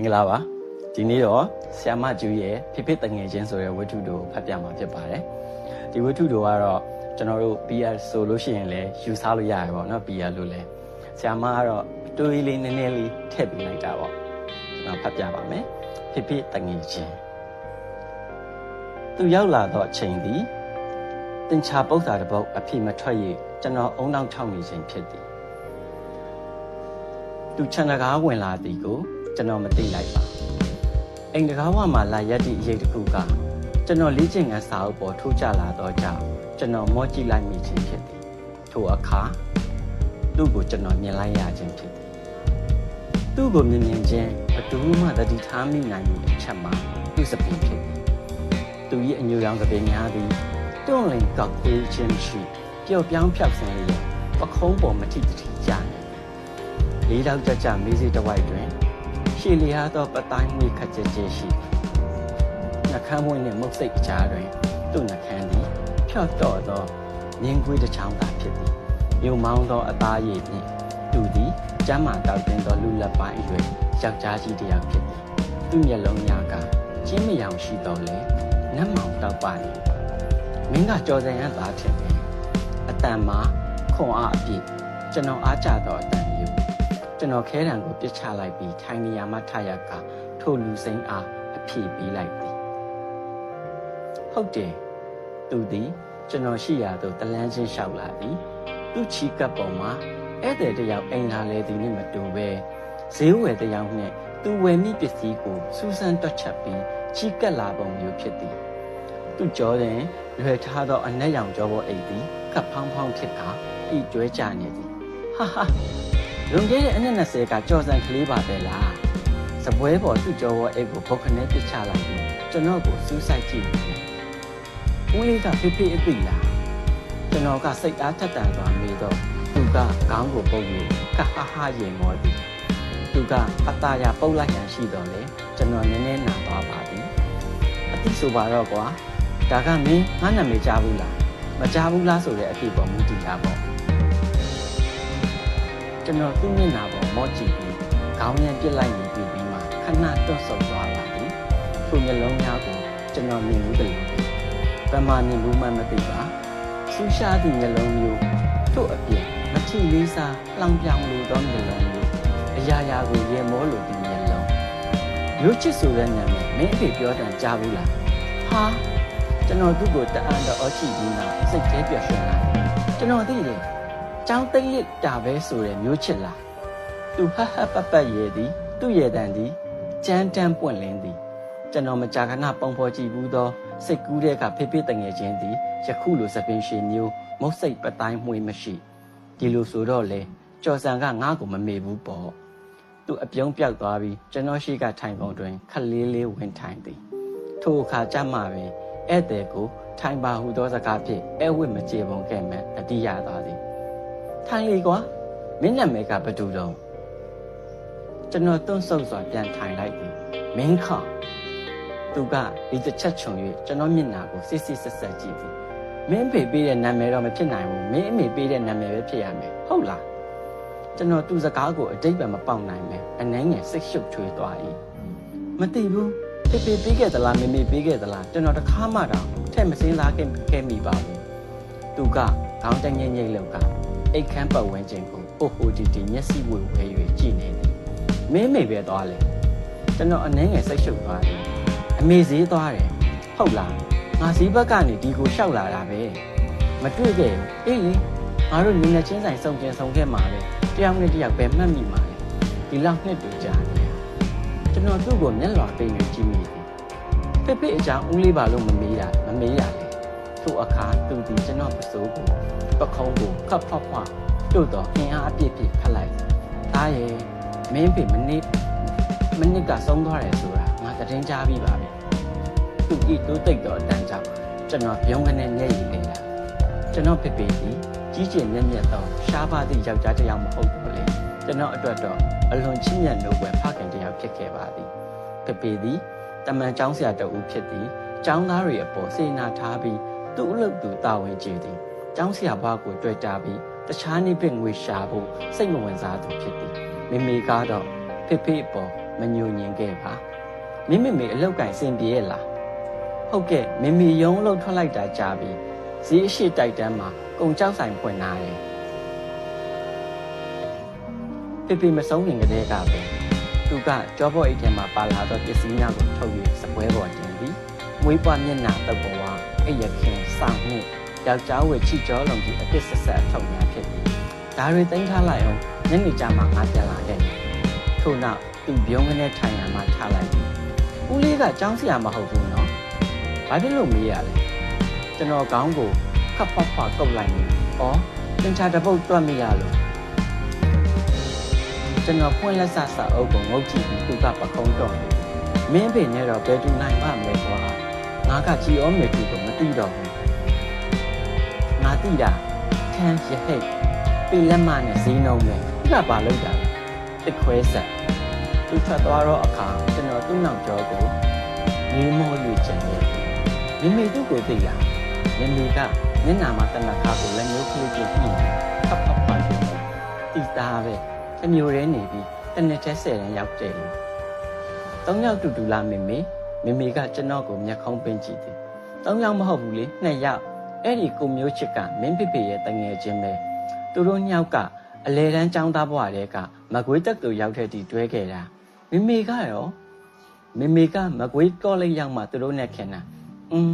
င်္ဂလာပါဒီနေ့တော့ဆီယမကျူရဲ့ဖိဖိတငယ်ချင်းဆိုတဲ့ဝတ္ထုတို့ကိုဖတ်ပြမှာဖြစ်ပါတယ်ဒီဝတ္ထုတို့ကတော့ကျွန်တော်တို့ PR ဆိုလို့ရှိရင်လည်းယူဆလို့ရတယ်ပေါ့နော် PR လို့လည်းဆီယမကတော့တွေးလေးနည်းနည်းလေးထည့်ပေးလိုက်တာပေါ့ကျွန်တော်ဖတ်ပြပါမယ်ဖိဖိတငယ်ချင်းသူရောက်လာတော့အချိန်သည်တင်ချာပု္ပ္ပာတပုတ်အဖြစ်မထွက်ရကျွန်တော်အုံနောက်ထောက်နေခြင်းဖြစ်သည်သူခြံတကားဝင်လာသည်ကို ကျွန်တော်မသိလိုက်ပါအိမ်တကားဝမှာလာရက်သည့်အရေးတစ်ခုကကျွန်တော်လေ့ကျင့်ခန်းစာအုပ်ပေါ်ထိုးကျလာတော့ကြောင့်ကျွန်တော်မော့ကြည့်လိုက်မိခြင်းဖြစ်သည်ထိုအခါသူ့ကိုကျွန်တော်မြင်လိုက်ရခြင်းဖြစ်သည်သူ့ကိုမြင်မြင်ချင်းဘယ်သူမှတတိထားမိနိုင်မှုအချက်မှာသူ့စပင်ဖြစ်သည်သူ၏အညူရောင်စပင်များသည်တွန့်လင်ကောက်သေးခြင်းရှိပျော့ပြောင်းဖြောက်ဆင်းလျက်ပခုံးပေါ်မထိတတိကြနေလေးတော့ကြကြမေးစေးတစ်ဝိုက်တွင် ရှည်လျားသောပတိုင်းမွေခက်ကြဲကြဲရှိနှကမ်းမွေနှင့်မုတ်စိတ်အကြားတွင်သူ့နှကမ်းသည်ဖြော့တော့သောမြင်းကွေးတစ်ချောင်းသာဖြစ်သည်မြုံမောင်းသောအသားရည်ဖြင့်သူသည်ကျမ်းမာတောက်တင်သောလူလက်ပိုင်းအရွယ်ယောက်ျားကြီးတစ်ယောက်ဖြစ်သည်သူ့မျက်လုံးများကကျင်းမယောင်ရှိတော်လေနတ်မောင်တောက်ပါနေမင်းကကြော်စံရန်သားထင်တယ်အတန်မှာခွန်အားအပြည့်ကျွန်တော်အားကြသောအတန်မျိုး ကျွန်တော်ခဲတံကိုပြစ်ချလိုက်ပြီးထိုင်နေရာမှထရကထိုလူစိမ်းအားအဖြေပေးလိုက်သည်ဟုတ်တယ်သူသည်ကျွန်တော်ရှိရာသို့တလန်းချင်းလျှောက်လာသည်သူ့ချီကပ်ပေါ်မှာဧည့်သည်တစ်ယောက်အိမ်လာလေသည်နှင့်မတူပဲဈေးဝယ်တစ်ယောက်နှင့်သူဝယ်မိပစ္စည်းကိုစူးစမ်းတွက်ချက်ပြီးချီကပ်လာပုံမျိုးဖြစ်သည်သူ့ကြောတွင်လွယ်ထားသောအနက်ရောင်ကြောပေါ်အိတ်သည်ကပ်ဖောင်းဖောင်းဖြစ်ကာဤကျွဲကြနေသည်ဟာဟာ လွန်ခဲ့တဲ့အနှစ်20ကကြော်စံကလေးပါပဲလားစပွဲပေါ်သူ့ကြောဝအိတ်ကိုဘုတ်ခနဲ့ပစ်ချလိုက်ပြီးကျွန်တော်ကိုစူးစိုက်ကြည့်နေတယ်ဦးလေးကဖိဖိအသိလားကျွန်တော်ကစိတ်အားထက်တန်စွာမေးတော့သူကခေါင်းကိုပုတ်ပြီးကဟာဟာရင်မောသည်သူကအตาရပုတ်လိုက်ရန်ရှိတော့လေကျွန်တော်နည်းနည်းနာသွားပါပြီအသိဆိုပါတော့ကွာဒါကမင်းငါနာမည်ကြားဘူးလားမကြားဘူးလားဆိုတဲ့အဖြစ်ပေါ်မူတည်တာပေါ့ ကျွန်တော်သူ့မျက်နှာပေါ်မော့ကြည့်ပြီးခေါင်းရံပြစ်လိုက်နေပြီးပြီးမှခဏတွတ်ဆုံသွားလာသည်သူ့မျက်လုံးများကိုကျွန်တော်မြင်ဘူးတလို့ပမာနေဘူးမှမသိပါဆူရှားသည့်မျက်လုံးမျိုးထို့အပြင်မထီလေးစားလောင်ပြောင်လိုသောမျက်လုံးမျိုးအရာရာကိုရေမောလိုသည့်မျက်လုံးမျိုးချစ်ဆိုတဲ့နာမည်မင်းအဖေပြောတန်ကြားဘူးလားဟာကျွန်တော်သူ့ကိုတအံ့တော့ချီပြီးနောက်စိတ်သေးပျော်ရွှင်လာတယ်ကျွန်တော်သိတယ် ចောင်းသိမ့်လစ်တာပဲဆိုတဲ့မျိုးချစ်လားသူဟဟပပရဲသည်သူ့ရဲ့တန်သည်ကြမ်းတမ်းပွင့်လင်းသည်ကျွန်တော်မကြာခဏပုံဖော်ကြည့်ဘူးသောစိတ်ကူးတဲ့ကဖေဖေတငယ်ချင်းသည်ယခုလိုစပင်ရှင်မျိုးမုတ်စိတ်ပတိုင်းမှွေမရှိဒီလိုဆိုတော့လေကြော်စံကငါ့ကိုမမေ့ဘူးပေါ့သူအပြုံးပြောက်သွားပြီးကျွန်တော်ရှိကထိုင်ပုံတွင်ခက်လေးလေးဝင်ထိုင်သည်ထိုအခါကြမှာပင်ဧည့်သည်ကိုထိုင်ပါဟုသောစကားဖြင့်အဲဝိမကြေပုံခဲ့မှတတိယသွားသည် ထိုင်လေကွာမင်းနာမည်ကဘယ်သူတော့ကျွန်တော်တွန့်ဆုပ်စွာပြန်ထိုင်လိုက်ပြီမင်းခသူကဒီတစ်ချက်ခြုံ၍ကျွန်တော်မျက်နှာကိုစစ်စစ်ဆက်ဆက်ကြည့်သည်မင်းဖေပေးတဲ့နာမည်တော့မဖြစ်နိုင်ဘူးမင်းအမေပေးတဲ့နာမည်ပဲဖြစ်ရမယ်ဟုတ်လားကျွန်တော်သူ့စကားကိုအတိတ်ပဲမပေါက်နိုင်ပဲအနှဲငယ်စိတ်ရှုပ်ချွေးသွား၏မသိဘူးဖေဖေပေးခဲ့သလားမေမေပေးခဲ့သလားကျွန်တော်တခါမှတော့ထဲ့မစင်းစားခဲ့ခဲ့မိပါဘူးသူကခေါင်းတငိမ့်ငိမ့်လောက်က အိတ်ခမ်းပတ်ဝန်းကျင်ကိုအိုဟိုတီတီမျက်စိဝေဝဲ၍ကြည့်နေသည်မင်းမေပဲသွားလေကျွန်တော်အနှဲငယ်စိတ်ရှုပ်သွားတယ်အမေဈေးသွားတယ်ဟုတ်လားငါဈေးဘက်ကနေဒီကိုရှောက်လာတာပဲမတွေ့ခဲ့ဘူးအေးလေငါတို့ညီနဲ့ချင်းဆိုင်စုံကျင်စုံခဲ့မှာပဲတယောက်နဲ့တယောက်ပဲမှတ်မိမှာလေဒီလောက်နှစ်တူကြာနေကျွန်တော်သူ့ကိုမျက်လွှာပိတ်နေကြည့်မိတယ်ဖေဖေအကြောင်းဦးလေးပါလို့မမေးတာမမေးရလေ သူ့အခါသူဒီကျွန်တော်ပစိုးကိုပခုံးကိုခပ်ဖောက်ဖောက်တို့တော့အင်အားအပြည့်ပြည့်ဖတ်လိုက်။ဒါရဲ့မင်းဖေမနစ်မနစ်ကဆုံးသွားတယ်ဆိုတာငါသတင်းကြားပြီးပါပဲ။သူဤတိုးတိတ်တော့အတန်ကြောင့်ကျွန်တော်ပြုံးကနေမျက်ရည်လေးလာ။ကျွန်တော်ဖေဖေဒီကြီးကျယ်မြတ်မြတ်တော့ရှားပါသည့်ယောက်ျားတစ်ယောက်မဟုတ်တော့လေ။ကျွန်တော်အတွက်တော့အလွန်ချစ်မြတ်နိုးွယ်ဖခင်တစ်ယောက်ဖြစ်ခဲ့ပါသည်။ဖေဖေသည်တမန်ကျောင်းဆရာတဦးဖြစ်သည်။ကျောင်းသားတွေအပေါ်စေနာထားပြီး သူ့အလုပ်သူတာဝန်ကျေသည်။ကျောင်းဆရာဘွားကိုတွေ့တာပြီးတခြားနေ့ပင်ငွေရှာဖို့စိတ်မဝင်စားသူဖြစ်သည်မိမိကတော့ဖေဖေအပေါ်မညိုညင်ခဲ့ပါမိမိမေအလောက်ကင်စင်ပြေရဲ့လားဟုတ်ကဲ့မိမိယုံလို့ထွက်လိုက်တာကြာပြီဈေးအရှိတိုက်တန်းမှာကုံကြောက်ဆိုင်ဖွင့်လာတယ်ပြပြမဆုံးခင်ကတည်းကပဲသူကကြောဘောအိတ်ထဲမှာပါလာသောပစ္စည်းများကိုထုတ်၍စပွဲပေါ်တင်ပြီးမွေးပွားမျက်နှာတုပ်ပေါ်ဝ အိယခင်စောင့်နှင့်ယောက်ျားဝယ်ချီကြောလုံးကြီးအပစ်ဆက်ဆက်ထုတ်များဖြစ်ပြီးဒါတွေတင်ထားလိုက်အောင်ညနေကျမှငါပြန်လာခဲ့တယ်ထို့နောက်သူပြုံးကနေထိုင်ရမှထားလိုက်ပြီးဦးလေးကကြောင်းစရာမဟုတ်ဘူးနော်ဘာဖြစ်လို့မေးရလဲကျွန်တော်ခေါင်းကိုခပ်ဖွားဖွားကုတ်လိုက်နေဩသင်္ချာတစ်ပုတ်တွတ်မိရလို့ကျွန်တော်ဖွင့်လက်ဆဆအုပ်ကိုငုတ်ကြည့်ပြီးသူကပခုံးတော့မင်းဖေနဲ့တော့ဘယ်သူနိုင်မှမလဲကွာ ငါကကြည်ဩမေသူကိုမသိတော့ဘူးငါသိတာထမ်းရဟိတ်ပေလက်မနဲ့ဈေးနှုံးပဲသူကဘာလုပ်တာလဲတစ်ခွဲဆက်သူထွက်သွားတော့အခါကျွန်တော်သူ့နောက်ကျောကိုမြေမော၍ကျန်နေမိမိသူ့ကိုသိလားမိမိကမျက်နှာမှာတနခါကိုလက်မျိုးကလေးပြည့်ပြီးဖတ်ဖတ်ဖတ်ပြီးတီသားပဲအမျိုးရဲနေပြီးတနေ့တည်းဆယ်ရန်ရောက်တယ်လို့သုံးယောက်တူတူလာမိမိ မိမိကကျွန်တော်ကိုမျက်ခုံးပင်းကြည့်တယ်သုံးယောက်မဟုတ်ဘူးလေနှစ်ယောက်အဲ့ဒီကိုမျိုးချစ်ကမင်းဖေဖေရဲ့တငယ်ချင်းပဲသူတို့ညောက်ကအလဲတန်းចောင်းသားဘွားတွေကမကွေးတက်သူရောက်တဲ့တီတွဲခဲ့တာမိမိကရောမိမိကမကွေးကောလိပ်ရောက်မှသူတို့နဲ့ခင်တာอืม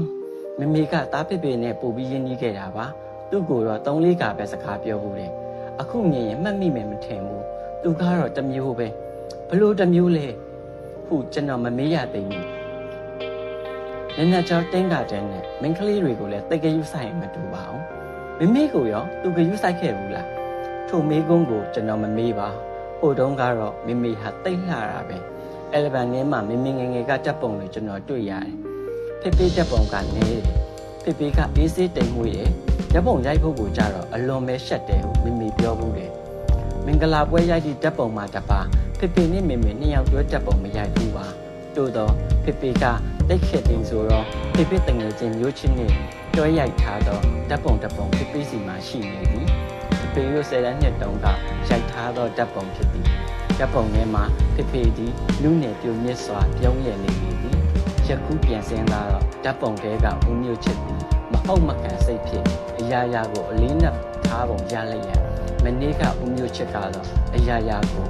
မိမိကတားဖေဖေနဲ့ပို့ပြီးရင်းနှီးခဲ့တာပါသူ့ကိုတော့၃လေးကပဲစကားပြောဘူးတယ်အခုမြင်ရင်မှတ်မိမယ်မထင်ဘူးသူကတော့တစ်မျိုးပဲဘလို့တစ်မျိုးလဲခုကျွန်တော်မမေးရသေးဘူး နည်းနည်းချောတင်းကတဲ့နဲ့မင်းကလေးတွေကိုလည်းတိတ်ကယူဆိုင်မတူပါဘူးမိမိကိုရောသူကယူဆိုင်ခဲ့ဘူးလားထိုမေးကုန်းကိုကျွန်တော်မမေးပါဟိုတုန်းကတော့မိမိဟာတိတ်လှတာပဲအဲလဘန်ထဲမှာမိမိငယ်ငယ်ကတက်ပုံတွေကျွန်တော်တွေ့ရတယ်ဖေဖေတက်ပုံကနေတယ်ဖေဖေကအေးစေးတိမ်မွေးတယ်ဓပုံရိုက်ဖို့ကိုကြတော့အလွန်ပဲရှက်တယ်ဟုမိမိပြောဘူးတယ်မင်္ဂလာပွဲရိုက်သည့်ဓပုံမှာတပါဖေဖေနဲ့မိမိနှစ်ယောက်တွဲဓပုံမရိုက်ဘူးပါ တို့တော့ဖေဖေကတိတ်ခက်တင်ဆိုတော့ဖေဖေတငယ်ချင်းမျိုးချင်းနဲ့တွဲရိုက်ထားတော့ဓပုံဓပုံဖေဖေစီမှာရှိနေသည်ဖေဖေတို့ဆယ်တန်းနှစ်တုန်းကရိုက်ထားတော့ဓပုံဖြစ်သည်ဓပုံထဲမှာဖေဖေသည်လူနယ်ပြုံမြင့်စွာပြုံးရည်နေသည်ယခုပြန်စင်းလာတော့ဓပုံတဲကဦးမျိုးချစ်သည်မဟုတ်မကန်စိတ်ဖြစ်အရာရာကိုအလေးနက်ထားပုံရလိုက်ရမနေ့ကဦးမျိုးချစ်ကတော့အရာရာကို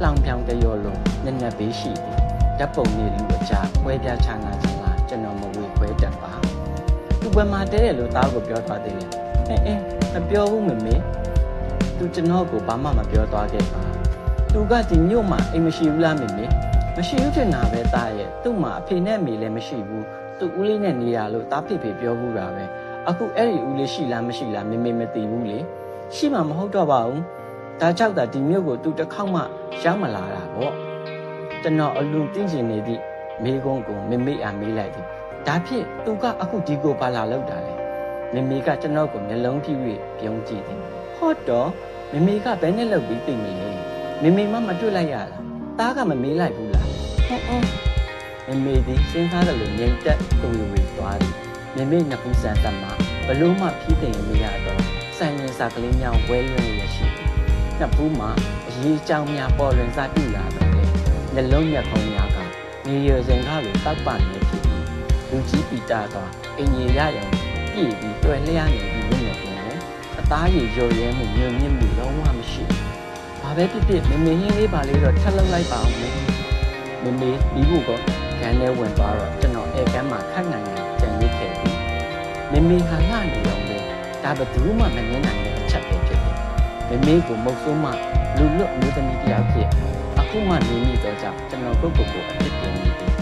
လှောင်ပြောင်တရောလုံးနက်နက်ဘေးရှိသည် ဓပုံနေလူအကြခွဲပြားချနာချင်လားကျွန်တော်မဝေခွဲတတ်ပါသူဘယ်မှာတဲတယ်လို့သားကိုပြောသွားသေးတယ်အင်းအင်းမပြောဘူးမမေသူကျွန်တော်ကိုဘာမှမပြောသွားခဲ့ပါသူကဒီမြို့မှာအိမ်မရှိဘူးလားမေမေမရှိဘူးထင်တာပဲသားရဲ့သူ့မှာအဖေနဲ့အမေလည်းမရှိဘူးသူ့ဦးလေးနဲ့နေတာလို့သားဖေဖေပြောဘူးတာပဲအခုအဲ့ဒီဦးလေးရှိလားမရှိလားမေမေမသိဘူးလေရှိမှမဟုတ်တော့ပါဘူးဒါကြောင့်သာဒီမြို့ကိုသူတစ်ခေါက်မှရောက်မလာတာပေါ့ ကျွန်တော်အလွန်သိကျင်နေသည့်မိကုန်းကိုမေမေအားမေးလိုက်သည်ဒါဖြင့်သူကအခုဒီကိုပါလာလောက်တာလေမေမေကကျွန်တော်ကိုမျက်လုံးပြည့်၍ပြုံးကြည့်သည်ဟုတ်တော့မေမေကဘယ်နဲ့လောက်ပြီးသိမလဲမေမေမှမတွေ့လိုက်ရလားသားကမမေးလိုက်ဘူးလားဟုတ်ဟုတ်မမေသည်စဉ်းစားတယ်လို့ငြိမ်သက်တူဝေသွားသည်မမေနှစ်ခုစံတက်မှာဘလို့မှဖြီးသိမ်မရတော့ဆိုင်ရင်စာကလေးများဝဲရွံ့ရရှိနှစ်ဖူးမှာအရေးကြောင်းများပေါ်လွင်စားတူလာတော့လေ နှလုံးမျက်ခုံးများကမြေရစဉ်ကားလိုတောက်ပနေဖြစ်ပြီးလူကြီးပီတာကအင်ကြီးရရုံပြည့်ပြီးတွေ့လျားနေပြီးမျက်နှာပြင်တယ်အသားရည်ရော်ရဲမှုညွံ့မြင့်မှုလုံးဝမရှိဘာပဲဖြစ်ဖြစ်မမေဟင်းလေးပါလေးတော့ထပ်လုံးလိုက်ပါအောင်မေမမေပြီးဖို့ကခန်းထဲဝင်သွားတော့ကျွန်တော်အဲကမ်းမှာခက်နိုင်နိုင်ကြံရစ်ခဲ့ပြီမမေဟာငှနေတော့လေဒါဘယ်သူမှမငင်းနိုင်တဲ့အချက်ပဲဖြစ်တယ်မမေကိုမုတ်ဆိုးမှလူလွတ်မျိုးသမီးတယောက်ဖြစ်အ ခုမှနေမိတော့ကြောင့်ကျွန်တော်ပုဂ္ဂိုလ်ကိုအဖြစ်တင်နေတယ်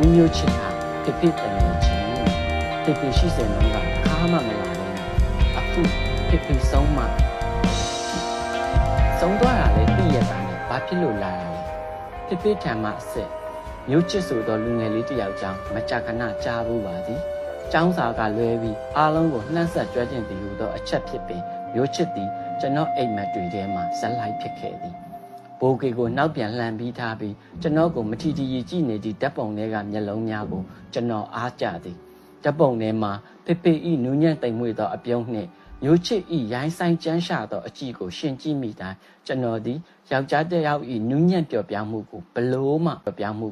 ဦးမျိုးချစ်တာဖြစ်ဖြစ်တနေချင်းဖြစ်ဖြစ်ရှိစင်တော့ကခါမှမလာဘူးအခုဖြစ်ဖြစ်ဆုံးမှဆုံးသွားတာလေသိရတာနဲ့ဘာဖြစ်လို့လာတာလဲဖြစ်ဖြစ်ထံမှအစ်စ်မျိုးချစ်ဆိုသောလူငယ်လေးတစ်ယောက်ကြောင့်မကြခဏကြားဘူးပါသည်။ကျောင်းစာကလွဲပြီးအားလုံးကိုနှံ့ဆက်ကြွကျင်သည်ဟုသောအချက်ဖြစ်ပင်မျိုးချစ်သည်ကျွန်တော်အိမ်မက်တွေထဲမှဇက်လိုက်ဖြစ်ခဲ့သည်။ ဘိုးကေကိုနောက်ပြန်လှန်ပြီးထားပြီးကျွန်တော်ကိုမထီထီကြည့်နေသည့်ဓာတ်ပုံတွေကမျက်လုံးများကိုကျွန်တော်အားကြသည်။ဓာတ်ပုံထဲမှာဖေဖေဤနူးညံ့တိမ်မွေ့သောအပြုံးနှင့်မျိုးချစ်ဤရိုင်းဆိုင်ကြမ်းရှာသောအကြည့်ကိုရှင်ကြည့်မိတိုင်းကျွန်တော်သည်ယောက်ျားတစ်ယောက်ဤနူးညံ့ပျော်ပြားမှုကိုဘလို့မှပျော်ပြားမှု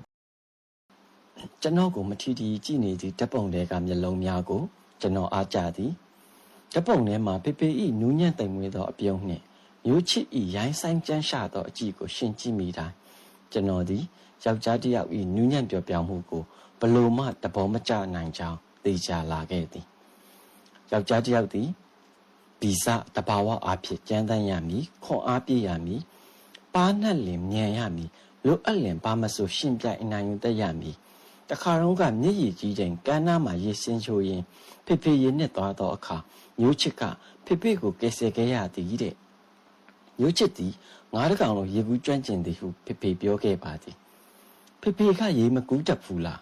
ကျွန်တော်ကိုမထီထီကြည့်နေသည့်ဓပုံတွေကမျက်လုံးများကိုကျွန်တော်အားကြသည်ဓပုံထဲမှာပေပေဤနူးညံ့သိမ်မွေးသောအပြုံးနှင့် မျိုးချစ်ဤရိုင်းဆိုင်ကြမ်းရှာသောအကြည့်ကိုရှင်ကြည့်မိတိုင်းကျွန်တော်သည်ယောက်ျားတစ်ယောက်ဤနူးညံ့ပျော်ပြားမှုကိုဘလို့မှတဘောမကျနိုင်ကြောင်းသိကြလာခဲ့သည်ယောက်ျားတစ်ယောက်သည်ဗီဇတဘာဝအဖြစ်ကြမ်းတမ်းရမည်ခွန်အားပြည့်ရမည်ပါးနှက်လင်မြန်ရမည်လိုအပ်လင်ပါမဆိုရှင်ပြိုင်အနိုင်ယူတတ်ရမည်တခါတော့ကမျက်ရည်ကြီးချိန်ကမ်းနားမှာရေစင်းချိုရင်ဖေဖေရေနဲ့သွားသောအခါမျိုးချစ်ကဖေဖေကိုကယ်ဆယ်ခဲ့ရသည်တဲ့ မျိုးချစ်သည်ငါးတကောင်လုံးရေကူးကျွမ်းကျင်သည်ဟုဖေဖေပြောခဲ့ပါသည်ဖေဖေကရေမကူးတတ်ဘူးလား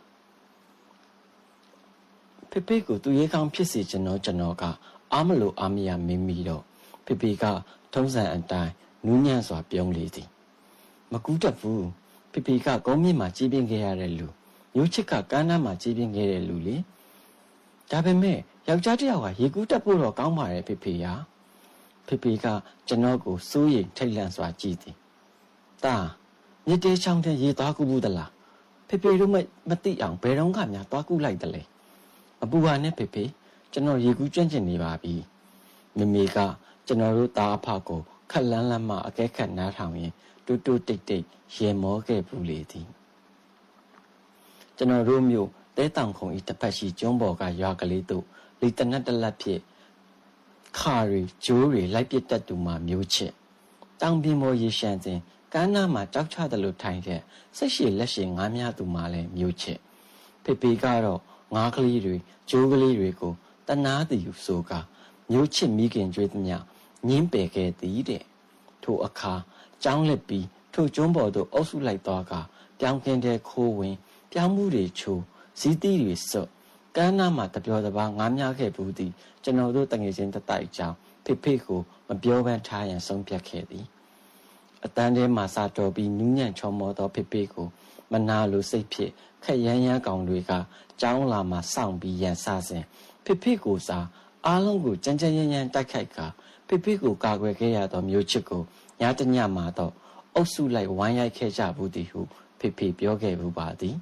ဖေဖေကိုသူရေကောင်းဖြစ်စေချင်တော့ကျွန်တော်ကအားမလို့အားမရမင်းမီတော့ဖေဖေကထုံးစံအတိုင်းနူးညံ့စွာပြုံးလေသည်မကူးတတ်ဘူးဖေဖေကကုန်းမြင့်မှာကြီးပြင်းခဲ့ရတဲ့လူမျိုးချစ်ကကမ်းနားမှာကြီးပြင်းခဲ့တဲ့လူလေဒါပေမဲ့ယောက်ျားတစ်ယောက်ကရေကူးတက်ဖို့တော့ကောင်းပါရဲ့ဖေဖေရာ ဖေဖေကကျွန်တော်ကိုစိုးရိမ်ထိတ်လန့်စွာကြည့်သည်တာမြစ်တဲချောင်းတဲ့ရေသွားကူဘူးသလားဖေဖေတို့မမသိအောင်ဘယ်တော့မှများသွားကူလိုက်တယ်လေအပူပါနဲ့ဖေဖေကျွန်တော်ရေကူးကျွန့်ကျင်နေပါပြီမမေကကျွန်တော်တို့သားအဖကိုခက်လန်းလန်းမှအကဲခတ်နားထောင်ရင်တူတူတိတ်တိတ်ရေမောခဲ့ဘူးလေသည်ကျွန်တော်တို့မျိုးတဲတောင်ခုံဤတစ်ဖက်ရှိကျွန်းပေါ်ကရွာကလေးတို့လီတနက်တလက်ဖြစ် ခါရီဂျိုးရီလိုက်ပစ်တတ်သူမှမျိုးချစ်တောင်ပြင်းမောရေရှမ်းစဉ်ကမ်းနားမှာတောက်ချတယ်လို့ထိုင်တဲ့ဆက်ရှိလက်ရှိငားများသူမှလည်းမျိုးချစ်ဖေဖေကတော့ငားကလေးတွေဂျိုးကလေးတွေကိုတနာသည်ဟုဆိုကာမျိုးချစ်မိခင်ကြွေးသမျှညင်းပယ်ခဲ့သည်တဲ့ထိုအခါကြောင်းလက်ပြီးထိုကျွန်းပေါ်သို့အုပ်စုလိုက်သွားကပြောင်းခင်းတဲ့ခိုးဝင်ပြောင်းမှုတွေချိုးဇီးတီးတွေစွတ် ကမ်းနားမှာတပြောတပါငားများခဲ့ဘူးသည်ကျွန်တော်တို့တငယ်ချင်းတတိုက်ကြောင်းဖေဖေကိုမပြောဘဲထားရန်ဆုံးဖြတ်ခဲ့သည်အတန်းထဲမှာစာတော်ပြီးနူးညံ့ချောမောသောဖေဖေကိုမနာလိုစိတ်ဖြစ်ခက်ရမ်းရမ်းကောင်တွေကကြောင်းလာမှစောင့်ပြီးရန်စစဉ်ဖေဖေကိုစာအားလုံးကိုကြမ်းကြမ်းရမ်းရမ်းတိုက်ခိုက်ကဖေဖေကိုကာကွယ်ခဲ့ရသောမျိုးချစ်ကိုညတညမှာတော့အုပ်စုလိုက်ဝိုင်းရိုက်ခဲ့ကြဘူးသည်ဟုဖေဖေပြောခဲ့ဘူးပါသည်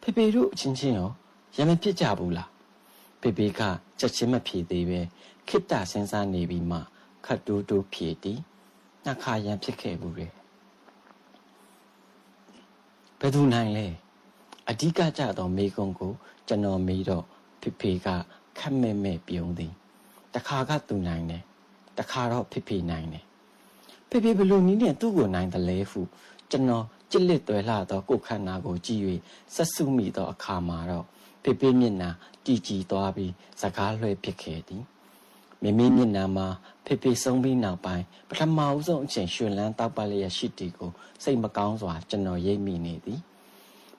ဖေဖေတို့အချင်းချင်းရော ရမဖြစ်ကြဘူးလားဖေဖေကချက်ချင်းမဖြေသေးပဲခိတ္တစဉ်းစားနေပြီးမှခတ်တူးတူးဖြေသည်နှခါရန်ဖြစ်ခဲ့ဘူးလေဘယ်သူနိုင်လဲအဓိကကြသောမိကုံကိုကျွန်တော်မေးတော့ဖေဖေကခက်မဲ့မဲ့ပြုံးသည်တခါကသူနိုင်တယ်တခါတော့ဖေဖေနိုင်တယ်ဖေဖေဘလို့နည်းနဲ့သူ့ကိုနိုင်တယ်လဲဟုကျွန်တော်ကြစ်လက်သွဲလာသောကိုခန္ဓာကိုကြည့်၍ဆက်စုမိသောအခါမှာတော့ ဖေဖေမျက်နှာကြည်ကြည်သွားပြီးစကားလွှဲပစ်ခဲ့သည်မိမိမျက်နှာမှာဖေဖေဆုံးပြီးနောက်ပိုင်းပထမအဆုံးအချိန်ရှင်လန်းတောက်ပလျက်ရှိတီကိုစိတ်မကောင်းစွာကျွန်တော်ရိပ်မိနေသည်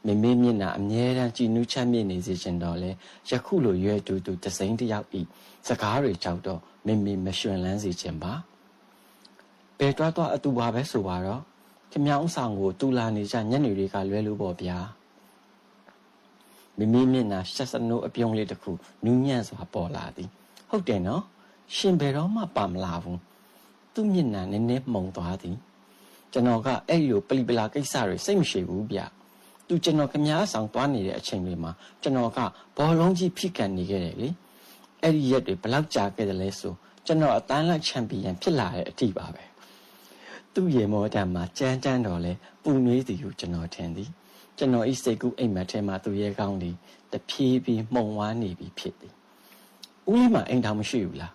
မိမိမျက်နှာအမြဲတမ်းကြည်နူးချမ်းမြေ့နေစေချင်တော့လေယခုလိုရွယ်တူတူတစိမ့်တယောက်ဤစကားတွေကြောက်တော့မိမိမရှင်လန်းစေချင်ပါဘယ်တွားတွားအတူပါပဲဆိုပါတော့ခမောင်းဆောင်ကိုတူလာနေကြညနေတွေကလွဲလို့ပေါ့ဗျာ မိမိမျက်နှာရှက်စနိုးအပြုံးလေးတစ်ခုနူးညံ့စွာပေါ်လာသည် ဟုတ်တယ်နော်ရှင်ဘယ်တော့မှပါမလာဘူးသူ့မျက်နှာနည်းနည်းမှုံသွားသည်ကျွန်တော်ကအဲ့လိုပလီပလာကိစ္စတွေစိတ်မရှိဘူးဗျသူကျွန်တော်ခမားဆောင်သွားနေတဲ့အချိန်တွေမှာကျွန်တော်ကဘောလုံးကြီးဖိကန်နေခဲ့တယ်လေအဲ့ဒီရက်တွေဘလောက်ကြာခဲ့တယ်လဲဆိုကျွန်တော်အတန်းလိုက်ချန်ပီယံဖြစ်လာတဲ့အထိပါပဲသူ့ရေမောတံမှာကြမ်းတမ်းတော်လဲပူနွေးသည်ဟုကျွန်တော်ထင်သည် ကျွန်တော်ဤစိတ်ကူးအိမ်မက်ထဲမှာသူ့ရဲ့ကောင်းသည်တဖြည်းဖြည်းမှုံဝါးနေပြီဖြစ်သည်ဦးလေးမှာအိမ်ထောင်မရှိဘူးလား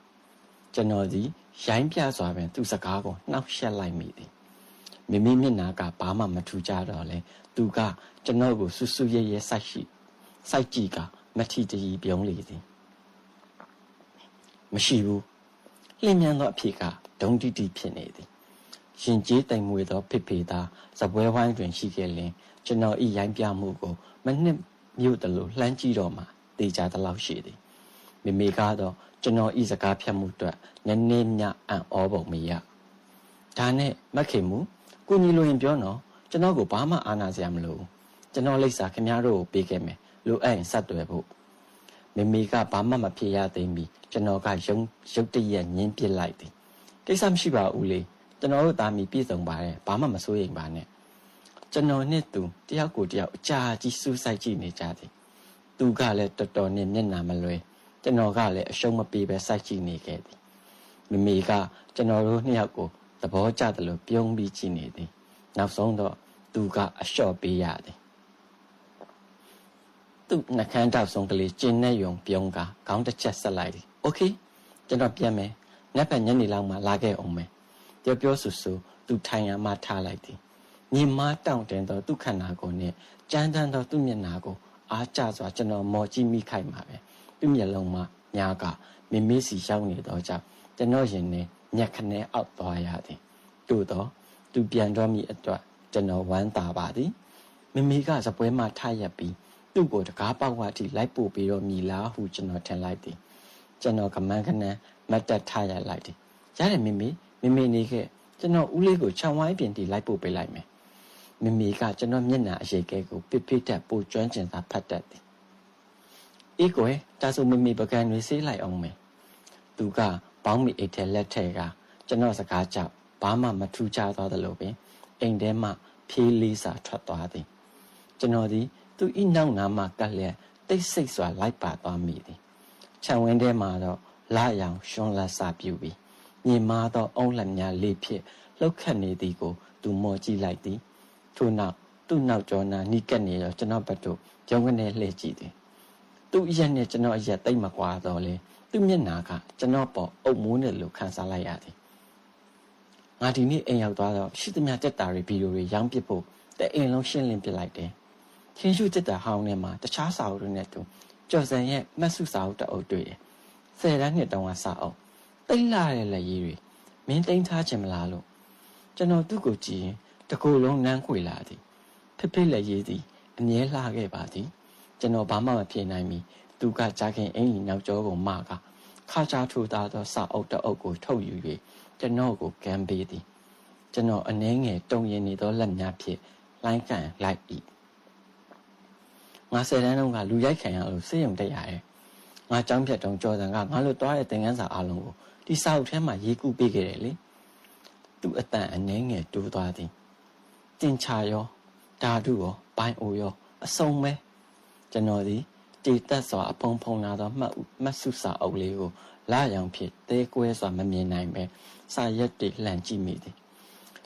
ကျွန်တော်ဒီရိုင်းပြစွာပင်သူ့စကားကိုနှောက်ယှက်လိုက်မိသည်မိမိမျက်နာကဘာမှမထူကြတော့လဲသူကကျွန်တော်ကိုဆူဆူရဲရဲစိုက်ရှိစိုက်ကြည့်ကမထီတရီပြုံးလေသည်မရှိဘူးလျင်မြန်သောအဖြစ်ကဒုံတိတိဖြစ်နေသည်ရှင်ကျေးတိုင်မွေသောဖိဖေသားဇပွဲဝိုင်းတွင်ရှိခဲ့လင် ကျွန်တော်ဤရိုင်းပြမှုကိုမနှစ်မြို့တလို့လှမ်းကြည့်တော့မှတေချာတလောက်ရှိသည်မိမိကတော့ကျွန်တော်ဤစကားဖြတ်မှုအတွက်နည်းနည်းညအံ့ဩပုံမရဒါနဲ့မခင်မူကုညီလိုရင်ပြောနော်ကျွန်တော်ကိုဘာမှအာနာစရာမလိုကျွန်တော်လိပ်စာခင်ဗျားတို့ကိုပေးခဲ့မယ်လိုအပ်ရင်ဆက်သွယ်ဖို့မမေမေကဘာမှမဖြစ်ရသေးမီကျွန်တော်ကရုံရုတ်တရက်ညင်းပစ်လိုက်သည်ကိစ္စမရှိပါဘူးလေကျွန်တော်တို့သားမီပြည့်စုံပါတယ်ဘာမှမစိုးရိမ်ပါနဲ့ ကျွန်တော်နဲ့သူတယောက်ကိုတယောက်အကြာကြီးစူးစိုက်ကြည့်နေကြသည်သူကလည်းတော်တော်နဲ့မျက်နှာမလွယ်ကျွန်တော်ကလည်းအရှုံးမပေးပဲစိုက်ကြည့်နေခဲ့သည်မမေကကျွန်တော်တို့နှစ်ယောက်ကိုသဘောကျတယ်လို့ပြုံးပြီးကြည့်နေသည်နောက်ဆုံးတော့သူကအလျှော့ပေးရသည်သူ့နှကန်းတောက်ဆုံးကလေးကျင်းနဲ့ယုံပြုံးကခေါင်းတစ်ချက်ဆက်လိုက်သည်โอเคကျွန်တော်ပြန်မယ်ညက်ဖက်ညနေလောက်မှလာခဲ့အောင်မယ်ပြောပြောဆူဆူသူထိုင်ရမှထားလိုက်သည် ညီမတောင့်တင်သောသူ့ခန္ဓာကိုယ်နှင့်ကြမ်းတမ်းသောသူ့မျက်နှာကိုအားကျစွာကျွန်တော်မော်ကြည့်မိခိုက်မှာပဲသူ့မျက်လုံးမှာညာကမမေးစီရောက်နေသောကြောင့်ကျွန်တော်ရင်နဲ့ညက်ခနဲအောက်သွားရသည်တို့တော့သူပြန်တော့မိအတွက်ကျွန်တော်ဝမ်းသာပါသည်မမေကစပွဲမှထရက်ပြီးသူ့ကိုတကားပေါက်ဝါထိလိုက်ပို့ပြီးတော့မိလားဟုကျွန်တော်ထင်လိုက်သည်ကျွန်တော်ကမန်းခနန်းမတ်တက်ထရလိုက်သည်ရတယ်မမေမမေနေခဲ့ကျွန်တော်ဦးလေးကိုခြံဝိုင်းပြင်တီလိုက်ပို့ပေးလိုက်မယ် မမေကကျွန်တော်မျက်နှာအရေးကဲကိုပိပိတက်ပိုကျွမ်းကျင်သာဖတ်တတ်သည်အေးကွယ်ဒါဆိုမမေပကံတွေဆေးလိုက်အောင်မယ်သူကဘောင်းမီအိတ်ထဲလက်ထဲကကျွန်တော်စကားကြောက်ဘာမှမထူးခြားသွားသလိုပင်အိမ်ထဲမှဖြေးလေးစာထွက်သွားသည်ကျွန်တော်သည်သူဤနောက်နာမှကပ်လျက်တိတ်ဆိတ်စွာလိုက်ပါသွားမိသည်ခြံဝင်းထဲမှာတော့လာရောင်ရှွန်လက်စာပြူပြီးမြင်မာသောအုံးလက်များလေးဖြစ်လှုပ်ခတ်နေသည်ကိုသူမော်ကြည့်လိုက်သည် ထို့နောက်သူ့နောက်ကျောနာနီးကပ်နေတော့ကျွန်တော်ဘက်သို့ကြောင်းကနေလှည့်ကြည့်သည်သူ့ရက်နဲ့ကျွန်တော်အရက်တိတ်မကွာတော့လေသူ့မျက်နာကကျွန်တော်ပေါ်အုပ်မိုးနဲ့လိုခံစားလိုက်ရသည်ငါဒီနေ့အိမ်ရောက်သွားတော့ရှိသမျှတက်တာတွေဗီဒီယိုတွေရောင်းပစ်ဖို့တဲ့အိမ်လုံးရှင်းလင်းပစ်လိုက်တယ်ခင်းရှုတက်တာဟောင်းထဲမှာတခြားစာအုပ်တွေနဲ့တူကျော်စံရဲ့မတ်စုစာအုပ်တအုပ်တွေ့တယ်ဆယ်တန်းနှစ်တုန်းကစာအုပ်တိတ်လာတဲ့လက်ရည်တွေမင်းတိန်ထားခြင်းမလားလို့ကျွန်တော်သူ့ကိုကြည့်ရင် တကူလုံးနန်းခွေလာသည်ဖစ်ဖစ်လက်ရည်သည်အမြဲလှခဲ့ပါသည်ကျွန်တော်ဘာမှမဖြစ်နိုင်မီသူကကြာခင်အင်ကြီးနောက်ကျောကိုမကခါချာထူသားသောစာအုပ်တအုပ်ကိုထုတ်ယူ၍ကျွန်တော်ကိုကမ်းပေးသည်ကျွန်တော်အနှဲငယ်တုံရင်နေသောလက်များဖြင့်လိုင်းကန်လိုက်၏ငါဆယ်တန်းတုန်းကလူရိုက်ခံရလို့စိတ်ယုံတက်ရတယ်ငါကြောင်းဖြတ်တုံကြော်တန်ကငါတို့တွားတဲ့သင်ခန်းစာအလုံးကိုဒီစာအုပ်ထဲမှာရေးကူးပေးခဲ့တယ်လေသူ့အတန်အနှဲငယ်တိုးသွားသည် တင်ချာရောဓာတုရောဘိုင်အိုရောအစုံပဲကျွန်တော်ဒီတေတက်စွာအဖုံဖုံလာသောမှတ်မှတ်စုစာအုပ်လေးကိုလာရောင်ဖြစ်တဲကွဲစွာမမြင်နိုင်ပဲစာရက်တွေလှန်ကြည့်မိသည်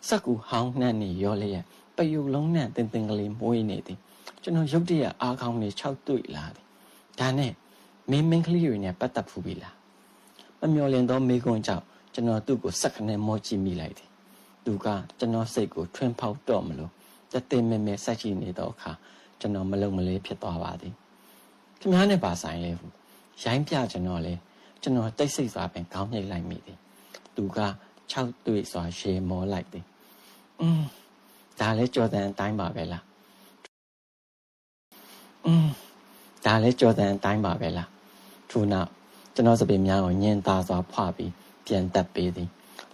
စက်ကူဟောင်းနှံ့နေရောလျက်ပယုတ်လုံးနဲ့တင်တင်ကလေးမွေးနေသည်ကျွန်တော်ရုတ်တရက်အားကောင်းနေ၆တွေ့လာသည်ဒါနဲ့မင်းမင်းကလေးတွေနဲ့ပတ်သက်ဖူးပြီလားမမျော်လင့်သောမိကွန်းကြောင့်ကျွန်တော်သူ့ကိုစက်ခနဲ့မောကြည့်မိလိုက်သည် သူကကျွန်တော်စိတ်ကိုထွန်းဖောက်တော့မလို့တသိမဲမဲစိုက်ကြည့်နေတော့အခါကျွန်တော်မလုံမလေးဖြစ်သွားပါသည်ခင်ဗျားနဲ့ပါဆိုင်လဲဘူးရိုင်းပြကျွန်တော်လဲကျွန်တော်တိတ်ဆိတ်စွာပင်ခေါင်းညှိလိုက်မိသည်သူက6တွေ့စွာရေမောလိုက်သည်อืมဒါလဲကြော်တန်အတိုင်းပါပဲလားอืมဒါလဲကြော်တန်အတိုင်းပါပဲလားထို့နောက်ကျွန်တော်စပင်များကိုညင်သာစွာဖွပြီးပြန်တက်ပေးသည်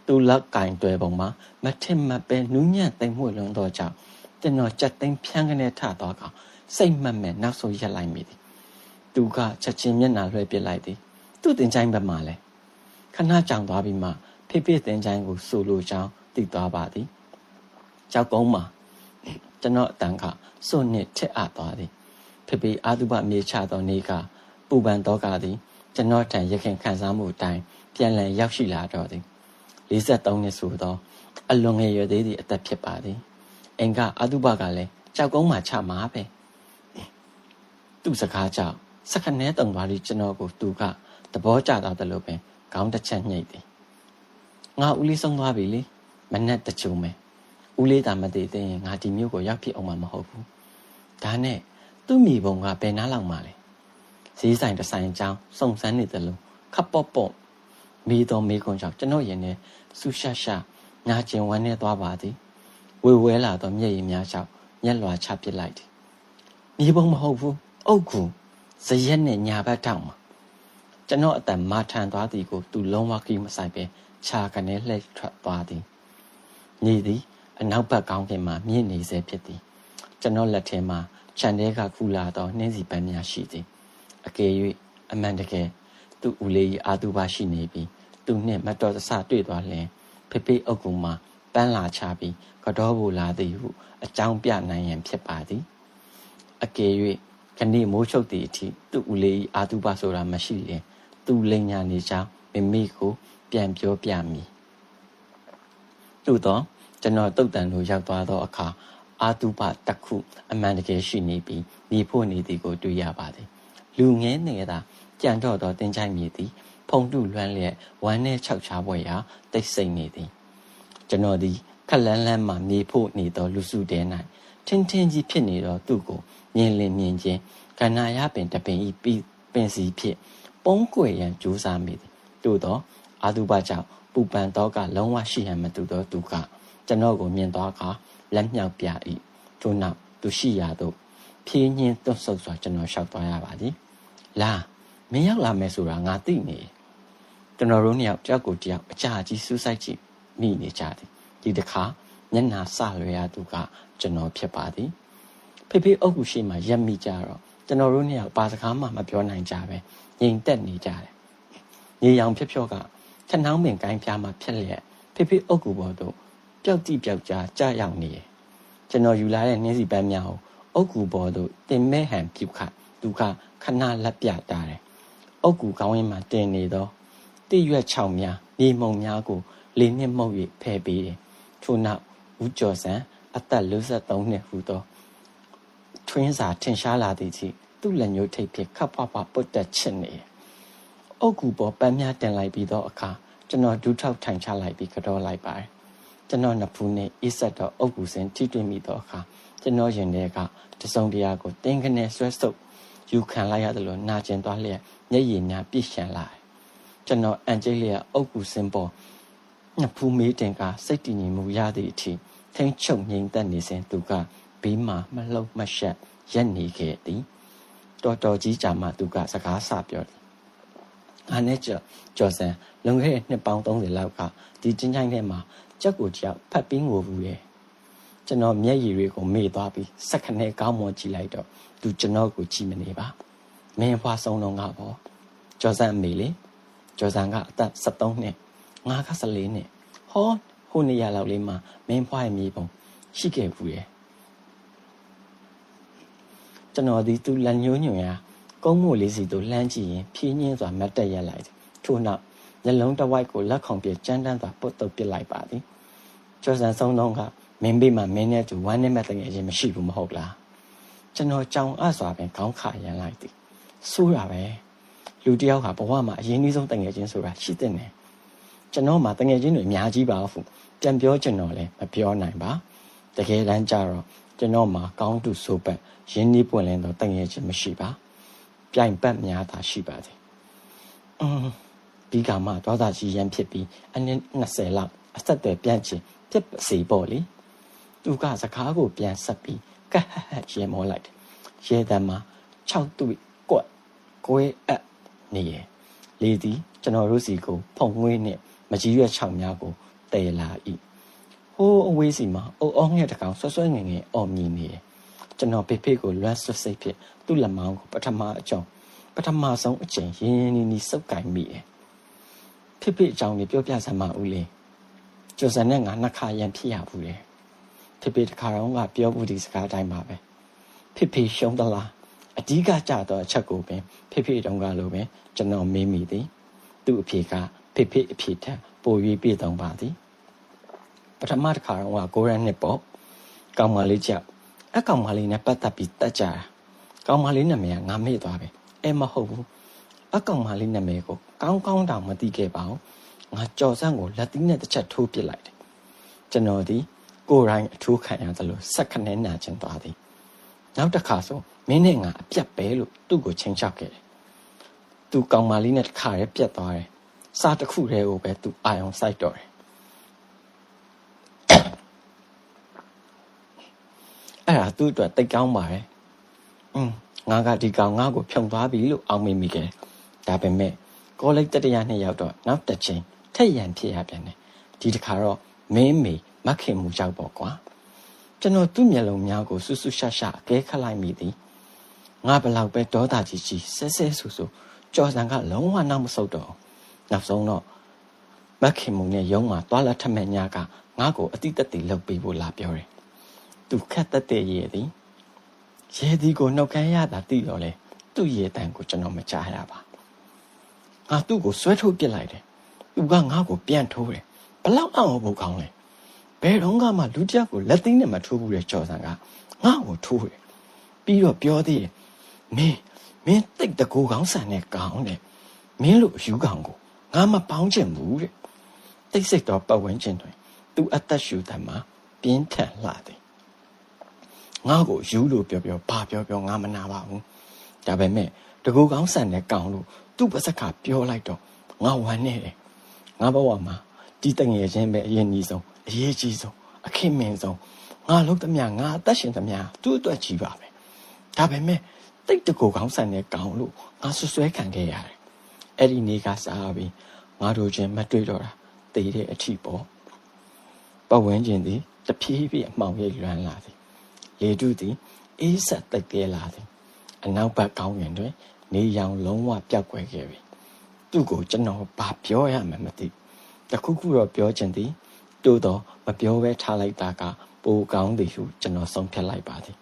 သူလက်ကင်တွဲပုံမှာမထင်မပဲနူးညံ့သိမ်မွေ့လွန်းသောကြောင့်ကျွန်တော်ကြက်သိမ်းဖြန်းကနေထသွားကောင်စိတ်မှတ်မဲ့နောက်ဆုံးရက်လိုက်မိသည်သူကချက်ချင်းမျက်နှာလွှဲပစ်လိုက်သည်သူ့တင်ချိုင်းဘက်မှာလဲခဏကြောင်သွားပြီးမှဖိဖိတင်ချိုင်းကိုဆူလိုချောင်းတည်သွားပါသည်ကြောက်ကုန်းမှာကျွန်တော်အတန်ကစွန့်နှစ်ထက်အပ်သွားသည်ဖိဖိအာတုဘမြေချသောနေကပူပန်တော့ကသည်ကျွန်တော်ထံရခင်ခံစားမှုအတိုင်းပြန်လည်ရောက်ရှိလာတော့သည် 53နှစ်ဆိုသောအလွန်ငယ်ရွယ်သေးသည့်အသက်ဖြစ်ပါသည်အင်ကအတုဘကလည်းကြောက်ကုန်းမှာချမှာပဲသူ့စကားကြောင့်စက္ကနဲတုံသွားပြီးကျွန်တော်ကိုသူကသဘောကျသွားတယ်လို့ပင်ခေါင်းတစ်ချက်ညှိတယ်ငါဦးလေးဆုံးသွားပြီလေမနဲ့တချုံပဲဦးလေးသာမသေးသေးရင်ငါဒီမျိုးကိုရောက်ဖြစ်အောင်မှာမဟုတ်ဘူးဒါနဲ့သူ့မိဘုံကဘယ်နားလောက်မှာလဲဈေးဆိုင်တစ်ဆိုင်အကြောင်းစုံစမ်းနေတယ်လို့ခပ်ပေါ့ပေါ့မိတော်မိကွန်ကြောင့်ကျွန်တော်ရင်နဲ့ ဆူရှာရှာညာကျင်ဝမ်းနဲ့သွားပါသည်ဝေဝဲလာတော့မျက်ရည်များလျှောက်မျက်လွှာချပစ်လိုက်သည်မိဘုံမဟုတ်ဘူးအုတ်ကူဇရက်နဲ့ညာဘက်ထောက်မှာကျွန်တော်အတန်မာထန်သွားသည်ကိုသူလုံးဝခီးမဆိုင်ပဲခြာကနေလှည့်ထွက်သွားသည်ညီသည်အနောက်ဘက်ကောင်းကင်မှာမြင့်နေစေဖြစ်သည်ကျွန်တော်လက်ထဲမှာခြံထဲကကူလာသောနှင်းစီပန်းများရှိသည်အကယ်၍အမှန်တကယ်သူ့ဦးလေးကြီးအာသူပါရှိနေပြီ သူနဲ့မတော်တဆတွေ့သွားလင်ဖေဖေအုပ်ကူမှာပန်းလာချပြီးကတော့ဘူးလာသည်ဟုအကြောင်းပြနိုင်ရန်ဖြစ်ပါသည်အကယ်၍ခဏမိုးချုပ်သည့်အထိသူ့ဦးလေးကြီးအာသူပါဆိုတာမရှိရင်သူလိန်ညာနေကြောင်းမိမိကိုပြန်ပြောပြမည်သို့တော့ကျွန်တော်တုတ်တန်တို့ရောက်သွားသောအခါအာတုပတစ်ခုအမှန်တကယ်ရှိနေပြီးမြေဖို့နေသည်ကိုတွေ့ရပါသည်လူငယ်နေသာကြံတော့သောတင်ချိုင်မြေသည် ဖုံတုလွမ်းလျက်ဝမ်းနဲ့ခြောက်ချားပွဲရာတိတ်ဆိတ်နေသည်ကျွန်တော်သည်ခက်လန်းလန်းမှမြေဖို့နေသောလူစုတဲ၌ထင်းထင်းကြီးဖြစ်နေသောသူ့ကိုမြင်လင်မြင်ချင်းကန္နာရပင်တပင်ဤပြီးပင်စီဖြစ်ပုံးကွယ်ရန်ကြိုးစားမိသည်တို့သောအာတုပကြောင့်ပူပန်တော့ကလုံးဝရှိဟန်မတူသောသူကကျွန်တော်ကိုမြင်သွားကလက်မြောက်ပြ၏ထို့နောက်သူရှိရာသို့ဖြင်းညင်းတွတ်ဆုပ်စွာကျွန်တော်လျှောက်သွားရပါသည်လာမင်းရောက်လာမယ်ဆိုတာငါသိနေ ကျွန်တော်တို့နှစ်ယောက်ကြောက်ကိုတယောက်အကြကြီးစူးစိုက်ကြည့်မိနေကြသည်ဒီတစ်ခါမျက်နာဆလွယ်ရသူကကျွန်တော်ဖြစ်ပါသည်ဖေဖေအုပ်ကူရှိမှရက်မိကြတော့ကျွန်တော်တို့နှစ်ယောက်ဘာစကားမှမပြောနိုင်ကြပဲငြိမ်သက်နေကြတယ်ရေရောင်ဖြော့ဖြော့ကထနှောင်းပင်ကိုင်းပြားမှဖြစ်လျက်ဖေဖေအုပ်ကူပေါ်သို့ပျောက်တိပျောက်ကြားကြာရောက်နေတယ်ကျွန်တော်ယူလာတဲ့နှင်းစီပန်းများကိုအုတ်ကူပေါ်သို့တင်မဲ့ဟန်ပြုတ်ခသူကခဏလက်ပြတာတယ်အုတ်ကူကောင်းရင်မှတင်နေသော တိရွက်ချောင်များမြေမုံများကိုလေနှင့်မှုတ်၍ဖယ်ပေးတယ်ထို့နောက်ဦးကျော်စံအသက်53နှစ်ဟူသောထွင်းစာထင်ရှားလာသည်ကြီးသူ့လက်ညှိုးထိပ်ဖြင့်ခပ်ဖွားဖွားပုတ်တက်ချစ်နေတယ်အုတ်ကူပေါ်ပန်းများတင်လိုက်ပြီးသောအခါကျွန်တော်ဒူးထောက်ထိုင်ချလိုက်ပြီးကြောလိုက်ပါတယ်ကျွန်တော်နှစ်ဖူးနဲ့အေးဆက်တော့အုတ်ကူစင်ထိတွေ့မိသောအခါကျွန်တော်ရင်ထဲကတစုံတရာကိုတင်းကနေဆွဲဆုပ်ယူခံလိုက်ရတယ်လို့နာကျင်သွားလျက်မျက်ရည်များပြည့်ရှံလာတယ် ကျွန်တော်အန်ကျိတ်လျက်အုတ်ကူစင်ပေါ်နှစ်ဖူးမေးတင်ကစိတ်တည်ငြိမ်မှုရသည့်အထိထိန်ချုပ်ငြိမ်သက်နေစဉ်သူကဘေးမှာမလှုပ်မရှက်ရက်နေခဲ့သည်တော်တော်ကြီးကြာမှသူကစကားဆပြောတယ်အားနဲ့ကြော်ကျော်စံလွန်ခဲ့တဲ့နှစ်ပေါင်း30လောက်ကဒီချင်းချိုင်းထဲမှာကြက်ကိုကြောက်ဖတ်ပြီးငိုဘူးရဲ့ကျွန်တော်မျက်ရည်တွေကိုမေ့သွားပြီးစက္ကနဲ့ကောင်းမွန်ကြည့်လိုက်တော့သူကျွန်တော်ကိုကြည့်မနေပါမင်းဖွာဆုံးတော့ငါပေါ့ကျော်စံအမေလေ ကျော်စံကအသက်73နှစ်ငါက14နှစ်ဟောဟိုနေရလောက်လေးမှာမင်းဖွာရဲ့မြေပုံရှိခဲ့ဘူးရဲ့ကျွန်တော်ဒီသူလက်ညှိုးညွန်ရာကုန်းမို့လေးစီတို့လှမ်းကြည့်ရင်ဖြင်းညင်းစွာမတ်တက်ရက်လိုက်တယ်ထို့နောက်မျက်လုံးတစ်ဝိုက်ကိုလက်ခုံပြကျန်းတန်းစွာပုတ်တုပ်ပစ်လိုက်ပါသည်ကျော်စံဆုံးတော့ကမင်းဘေးမှာမင်းနဲ့သူဝမ်းနဲ့မဲ့တကယ်ချင်းမရှိဘူးမဟုတ်လားကျွန်တော်ကြောင်အစွာပင်ခေါင်းခါရန်လိုက်သည်ဆိုးတာပဲ လူတယောက်ဟာဘဝမှာအရင်နှီးဆုံးတငယ်ချင်းဆိုတာရှိတဲ့နယ်ကျွန်တော်မှာတငယ်ချင်းတွေအများကြီးပါဘူးပြန်ပြောကျွန်တော်လည်းမပြောနိုင်ပါတကယ်တမ်းကျတော့ကျွန်တော်မှာကောင်းတူဆိုပတ်ရင်းနှီးပွင့်လင်းတော့တငယ်ချင်းမရှိပါပြိုင်ပတ်များသာရှိပါသည်အင်းဒီကမှဒေါသကြီးရန်ဖြစ်ပြီးအနည်း20လောက်အဆက်တွေပြန့်ချင်ပြစ်စီပေါ့လေသူကစကားကိုပြန်ဆက်ပြီးကဟဟရေမောလိုက်တယ်ရေတမ်းမှာ6တွေ့ကွက်ကိုယ်အပ် နေရလေသည်ကျွန်တော်တို့စီကိုဖုံငွေးနဲ့မကြီးရွက်ချောင်များကိုတည်လာ၏ဟိုးအဝေးစီမှာအုံအောင်ငှက်တကောင်ဆွဆွငငယ်အော်မြည်နေတယ်ကျွန်တော်ဖေဖေကိုလွမ်းဆွစိတ်ဖြစ်သူ့လက်မောင်းကိုပထမအကြောင်းပထမဆုံးအချိန်ရင်းရင်းနီးနီးစုပ်ကင်မိတယ်ဖေဖေအကြောင်းကိုပြောပြစမ်းမဦးလေးကျော်စံနဲ့ငါနှစ်ခါရန်ဖြစ်ရဘူးလေဖေဖေတခါတော့ငါပြောဘူးဒီစကားတိုင်းပါပဲဖေဖေရှုံးသလား အဓိကကြတော့အချက်ကိုပင်ဖေဖေတုံးကလိုပင်ကျွန်တော်မေးမိသည်သူ့အဖြေကဖေဖေအဖြေထက်ပို၍ပြည့်စုံပါသည်ပထမတစ်ခါတော့ငါကိုရန်နှစ်ပေါ့ကောင်းမလေးကြောက်အကောင်မလေးနဲ့ပတ်သက်ပြီးတက်ကြတာကောင်းမလေးနာမည်ကငါမေ့သွားပြီအဲမဟုတ်ဘူးအကောင်မလေးနာမည်ကိုကောင်းကောင်းတောင်မသိခဲ့ပါဘူးငါကြော်စန့်ကိုလက်သီးနဲ့တစ်ချက်ထိုးပစ်လိုက်တယ်ကျွန်တော်ဒီကိုယ်တိုင်အထိုးခံရသလိုစက်ခနဲနာကျင်သွားသည်နောက်တစ်ခါဆို မင်းနဲ့ငါအပြတ်ပဲလို့သူ့ကိုချင်းချောက်ခဲ့တယ်သူကောင်မလေးနဲ့တစ်ခါရဲပြတ်သွားတယ်စားတစ်ခုတည်းကိုပဲသူအာယုံစိုက်တော့တယ်အဲ့ဒါသူ့အတွက်တိတ်ကောင်းပါတယ်อืมငါကဒီကောင်ငါ့ကိုဖြုံသွားပြီလို့အောင်းမိမိခဲ့ဒါပေမဲ့ကောလိပ်တတရနှစ်ရောက်တော့နောက်တစ်ချိန်ထက်ရန်ဖြစ်ရပြန်တယ်ဒီတစ်ခါတော့မင်းမေမခင်မူရောက်ပေါ့ကွာကျွန်တော်သူ့မျက်လုံးများကိုဆူဆူရှာရှာအကဲခတ်လိုက်မိသည် ငါဘလောက်ပဲဒေါသကြီးကြီးဆဲဆဲဆူဆူကျော်စံကလုံးဝနောက်မဆုတ်တော့နောက်ဆုံးတော့မက်ခင်မုံနဲ့ရုံးမှာတွာလာထက်မဲ့ညာကငါ့ကိုအတိတက်တီလှုပ်ပေးဖို့လာပြောတယ်သူခက်တက်တဲ့ရဲ့သည်ရဲဒီကိုနှုတ်ခမ်းရတာသိတော့လေသူ့ရဲ့တန်ကိုကျွန်တော်မကြားရပါငါသူ့ကိုဆွဲထုတ်ပစ်လိုက်တယ်သူကငါ့ကိုပြန်ထိုးတယ်ဘလောက်အောင်ဖို့ကောင်းလဲဘယ်တော့မှလူတစ်ယောက်ကိုလက်သိနဲ့မထိုးဘူးတဲ့ကျော်စံကငါ့ကိုထိုးတယ်ပြီးတော့ပြောသေးတယ် မင်းမင်းတိတ်တကူကောင်းဆန်တဲ့ကောင်းတဲ့မင်းလို့ယူကောင်ကိုငါမပေါင်းချင်ဘူးတဲ့တိတ်စိတ်တော့ပတ်ဝန်းကျင်တွင်သူအသက်ရှူတမ်းမှာပြင်းထန်လှတယ်ငါ့ကိုယူလို့ပြောပြောဘာပြောပြောငါမနာပါဘူးဒါပေမဲ့တကူကောင်းဆန်တဲ့ကောင်လို့သူ့ပါစကပြောလိုက်တော့ငါဝမ်းနေတယ်ငါဘဝမှာဒီတငယ်ချင်းပဲအရင်ကြီးဆုံးအရေးကြီးဆုံးအခင်မင်းဆုံးငါလုံးသမျှငါအသက်ရှင်သမျှသူ့အတွက်ကြီးပါပဲဒါပေမဲ့ တိတ်တကူကောင်းဆန်တဲ့ကောင်လို့ငါဆွဆွဲခံခဲ့ရတယ်အဲ့ဒီနေ့ကစားပြီးငါတို့ချင်းမတွေ့တော့တာတည်တဲ့အထီပေါ့ပတ်ဝန်းကျင်သည်တဖြည်းဖြည်းအမှောင်ရိပ်လွမ်းလာသည်လေတုသည်အေးဆက်တိတ်တဲလာသည်အနောက်ဘက်ကောင်းကင်တွင် နေရောင်လုံးဝပြောက်ကွယ်ခဲ့ပြီသူ့ကိုကျွန်တော်ဘာပြောရမှန်းမသိတခုခုတော့ပြောချင်သည်တိုးတော့မပြောဘဲထားလိုက်တာကပိုကောင်းသည်ဟုကျွန်တော်ဆုံးဖြတ်လိုက်ပါသည်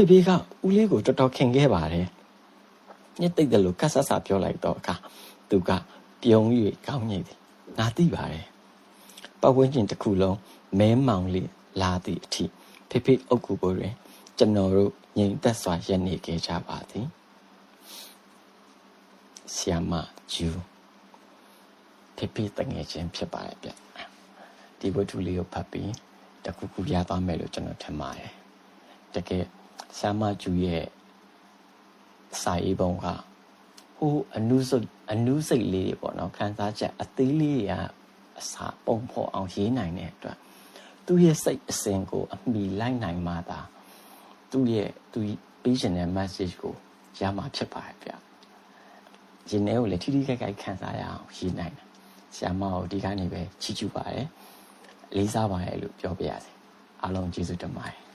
ဖေဖေကဦးလေးကိုတော်တော်ခင်ခဲ့ပါတယ်ညက်တိတ်တယ်လို့ကတ်ဆဆပြောလိုက်တော့အခါသူကပြုံး၍ကောင်းညိတ်သည်ငါသိပါတယ်ပတ်ဝန်းကျင်တစ်ခုလုံးမဲမောင်လေးလာသည့်အထိဖေဖေအုပ်ကူကိုတွင် ကျွန်တော်တို့ငြိမ်သက်စွာရက်နေခဲ့ကြပါသည်ဆီယမဂျူဖေဖေတငယ်ချင်းဖြစ်ပါတယ်ဗျဒီဘုထုလေးကိုဖတ်ပြီးတခုခုရသွားမယ်လို့ကျွန်တော်ထင်ပါတယ်တကယ် ဆီယမဂျူရဲ့စာရေးပုံကဟိုအနုစိတ်အနုစိတ်လေးတွေပေါ့နော်ခန်းစားချက်အသေးလေးတွေကအစာပုံဖော်အောင်ရေးနိုင်တဲ့အတွက်သူ့ရဲ့စိတ်အစဉ်ကိုအမိလိုက်နိုင်မှသာသူ့ရဲ့သူပေးရှင်တဲ့ message ကိုရမှာဖြစ်ပါတယ်ဗျ။ရင်ထဲကိုလည်းထိထိခိုက်ခိုက်ခံစားရအောင်ရေးနိုင်တယ်။ဆရာမကိုဒီကနေ့ပဲချီးကျူးပါတယ်။လေးစားပါတယ်လို့ပြောပြရစေ။အားလုံးကျေးဇူးတင်ပါတယ်